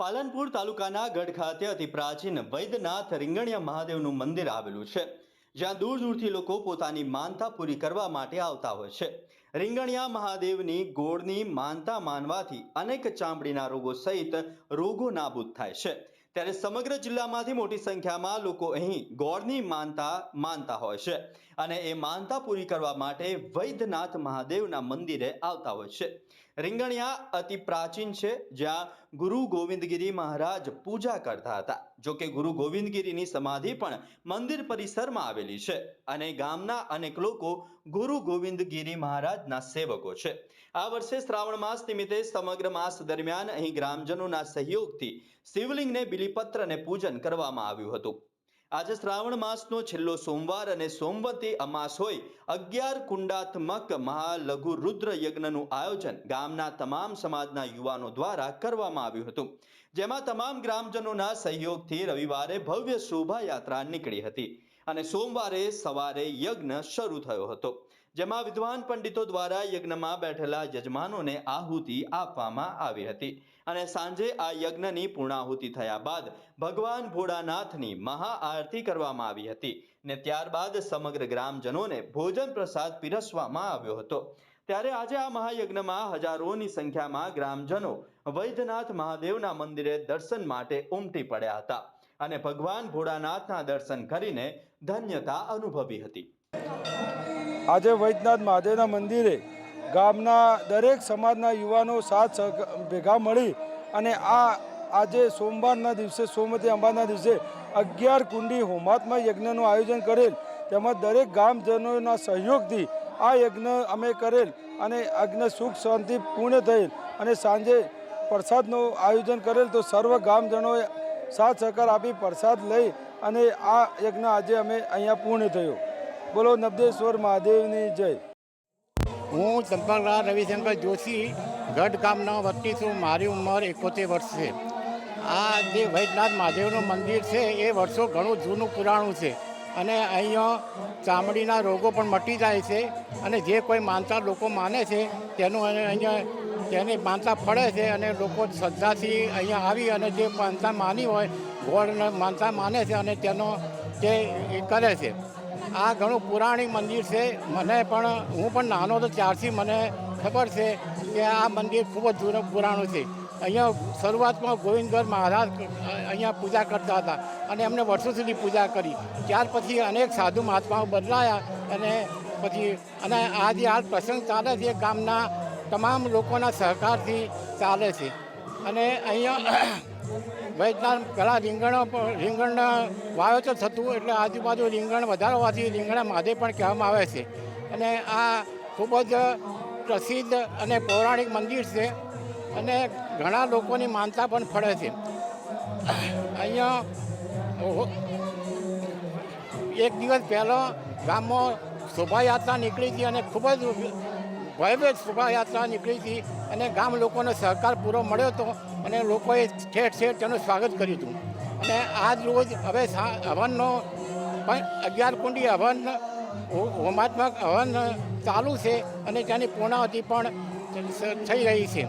પાલનપુર તાલુકાના ગઢ ખાતે અતિ પ્રાચીન વૈદ્યનાથ રીંગણિયા મહાદેવનું મંદિર આવેલું છે, જ્યાં દૂર દૂરથી લોકો પોતાની માનતા પૂરી કરવા માટે આવતા હોય છે. રીંગણિયા મહાદેવની ગોળની માનતા માનવાથી અનેક ચામડીના રોગો સહિત રોગો નાબૂદ થાય છે. ત્યારે સમગ્ર જિલ્લામાંથી મોટી સંખ્યામાં લોકો અહીં ગોળની માનતા માનતા હોય છે. અને એ માનતા પૂરી કરવા માટે વૈદ્યનાથ મહાદેવના મંદિરે આવતા હોય છે. રીંગણિયા અતિ પ્રાચીન છે, જ્યાં ગુરુ ગોવિંદગીરી મહારાજ પૂજા કરતા હતા. જો કે ગુરુ ગોવિંદગીરીની સમાધિ પણ મંદિર પરિસરમાં આવેલી છે અને ગામના અનેક લોકો ગુરુ ગોવિંદગીરી મહારાજના સેવકો છે. આ વર્ષે શ્રાવણ માસ નિમિત્તે સમગ્ર માસ દરમિયાન અહીં ગ્રામજનોના સહયોગથી શિવલિંગને બિલીપત્ર અને પૂજન કરવામાં આવ્યું હતું. આજે શ્રાવણ માસનો છેલ્લો સોમવાર અને સોમવતી અમાસ હોય, અગિયાર કુંડાત્મક મહાલઘુ રુદ્ર યજ્ઞનું આયોજન ગામના તમામ સમાજના યુવાનો દ્વારા કરવામાં આવ્યું હતું. જેમાં તમામ ગ્રામજનોના સહયોગથી રવિવારે ભવ્ય શોભાયાત્રા નીકળી હતી. અને સોમવારે સવારે યજ્ઞ શરૂ થયો હતો, જેમાં વિદ્વાન પંડિતો દ્વારા યજ્ઞમાં બેઠેલા યજમાનોને આહુતિ આપવામાં આવી હતી અને સાંજે આ યજ્ઞની પૂર્ણાહુતિ થયા બાદ ભગવાન ભોળાનાથની મહાઆરતી કરવામાં આવી હતી ને ત્યારબાદ સમગ્ર ગ્રામજનોને ભોજન પ્રસાદ પીરસવામાં આવ્યો હતો. ત્યારે આજે આ મહાયજ્ઞમાં હજારોની સંખ્યામાં ગ્રામજનો વૈદ્યનાથ મહાદેવના મંદિરે દર્શન માટે ઉમટી પડ્યા હતા અને ભગવાન ભોળાનાથના દર્શન કરીને ધન્યતા અનુભવી હતી. આજે વૈદ્યનાથ મહાદેવના મંદિરે ગામના દરેક સમાજના યુવાનો સાથ ભેગા મળી અને આ, આજે સોમવારના દિવસે, સોમવતી અંબાના દિવસે અગિયાર કુંડી હોમાત્મા યજ્ઞનું આયોજન કરેલ તેમજ દરેક ગામજનોના સહયોગથી આ યજ્ઞ અમે કરેલ અને યજ્ઞ સુખ શાંતિ પૂર્ણ થયેલ અને સાંજે પ્રસાદનું આયોજન કરેલ. તો સર્વ ગામજનોએ સાથ સહકાર આપી પ્રસાદ લઈ અને આ યજ્ઞ આજે અમે અહીંયા પૂર્ણ થયો. બોલો નબદેશ્વર મહાદેવની જય. હું ચંપકરાજ રવિશંકર જોશી, ગઢ ગામનો વતની છું. મારી ઉંમર એકોતેર વર્ષ છે. આ જે વૈદ્યનાથ મહાદેવનું મંદિર છે, એ વર્ષો ઘણું જૂનું પુરાણું છે. અને અહીંયા ચામડીના રોગો પણ મટી જાય છે અને જે કોઈ માનતા લોકો માને છે, તેનું અહીંયા તેની માનતા ફળે છે અને લોકો શ્રદ્ધાથી અહીંયા આવી અને જે માનતા માની હોય ગોળને માનતા માને છે અને તેનો તે કરે છે. આ ઘણું પુરાણિક મંદિર છે. મને પણ, હું પણ નાનો હતો ત્યારથી મને ખબર છે કે આ મંદિર ખૂબ જ જૂનું પુરાણું છે. અહીંયા શરૂઆતમાં ગોવિંદગઢ મહારાજ અહીંયા પૂજા કરતા હતા અને એમને વર્ષો સુધી પૂજા કરી. ત્યાર પછી અનેક સાધુ મહાત્માઓ બદલાયા અને પછી, અને આ જે હાલ પ્રસંગ ચાલે છે, ગામના તમામ લોકોના સહકારથી ચાલે છે. અને અહીંયા વૈદનાથ પહેલાં રીંગણ રીંગણના વાવેતર થતું એટલે આજુબાજુ રીંગણ વધારવાથી રીંગણ રીંગણા મહાદેવ પણ કહેવામાં આવે છે. અને આ ખૂબ જ પ્રસિદ્ધ અને પૌરાણિક મંદિર છે અને ઘણા લોકોની માનતા પણ ફળે છે. અહીંયા એક દિવસ પહેલાં ગામમાં શોભાયાત્રા નીકળી હતી અને ખૂબ જ ભવ્ય શોભાયાત્રા નીકળી હતી અને ગામ લોકોનો સહકાર પૂરો મળ્યો હતો અને લોકોએ ઠેર ઠેર તેનું સ્વાગત કર્યું હતું. અને આજ રોજ હવે હવનનો પણ અગિયાર કુંડી હવન હોમાત્મક હવન ચાલુ છે અને તેની પૂર્ણાવતિ પણ થઈ રહી છે.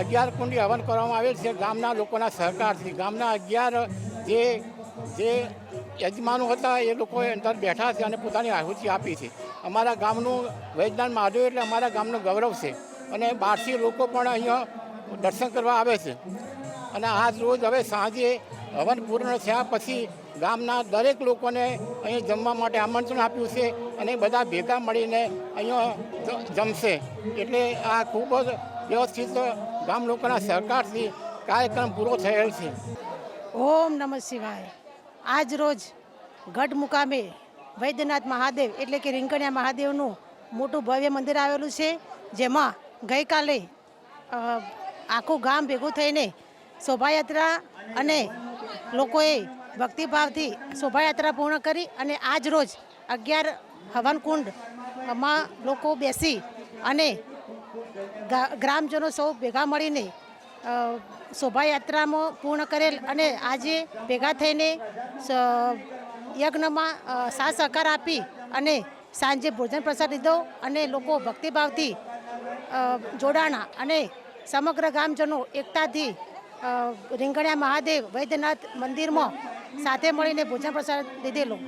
અગિયાર કુંડી હવન કરવામાં આવેલ છે ગામના લોકોના સહકારથી. ગામના અગિયાર જે જે યજમાનો હતા, એ લોકોએ અંદર બેઠા છે અને પોતાની આહુતિ આપી છે. અમારા ગામનું વૈજ્ઞાન મહાદેવ એટલે અમારા ગામનું ગૌરવ છે. અને બહારથી લોકો પણ અહીંયા દર્શન કરવા આવે છે. અને આજ રોજ હવે સાંજે હવન પૂર્ણ થયા પછી ગામના દરેક લોકોને અહીં જમવા માટે આમંત્રણ આપ્યું છે અને બધા ભેગા મળીને અહીંયા જમશે. એટલે આ ખૂબ જ વ્યવસ્થિત ગામ લોકોના સહકારથી કાર્યક્રમ પૂરો થયેલ છે. ઓમ નમઃ શિવાય. આજ રોજ ગઢ મુકામે વૈદ્યનાથ મહાદેવ એટલે કે રીંકણિયા મહાદેવનું મોટું ભવ્ય મંદિર આવેલું છે, જેમાં ગઈકાલે આખું ગામ ભેગું થઈને શોભાયાત્રા અને લોકોએ ભક્તિભાવથી શોભાયાત્રા પૂર્ણ કરી અને આજ રોજ અગિયાર હવનકુંડમાં લોકો બેસી અને ગ્રામજનો સૌ ભેગા મળીને શોભાયાત્રામાં પૂર્ણ કરેલ અને આજે ભેગા થઈને યજ્ઞમાં સાથ સહકાર આપી અને સાંજે ભોજન પ્રસાદ લીધો અને લોકો ભક્તિભાવથી જોડાણા અને સમગ્ર ગામજનો એકતાથી રીંગણિયા મહાદેવ, વૈદ્યનાથ મંદિરમાં સાથે મળીને ભોજન પ્રસાદ લીધેલો.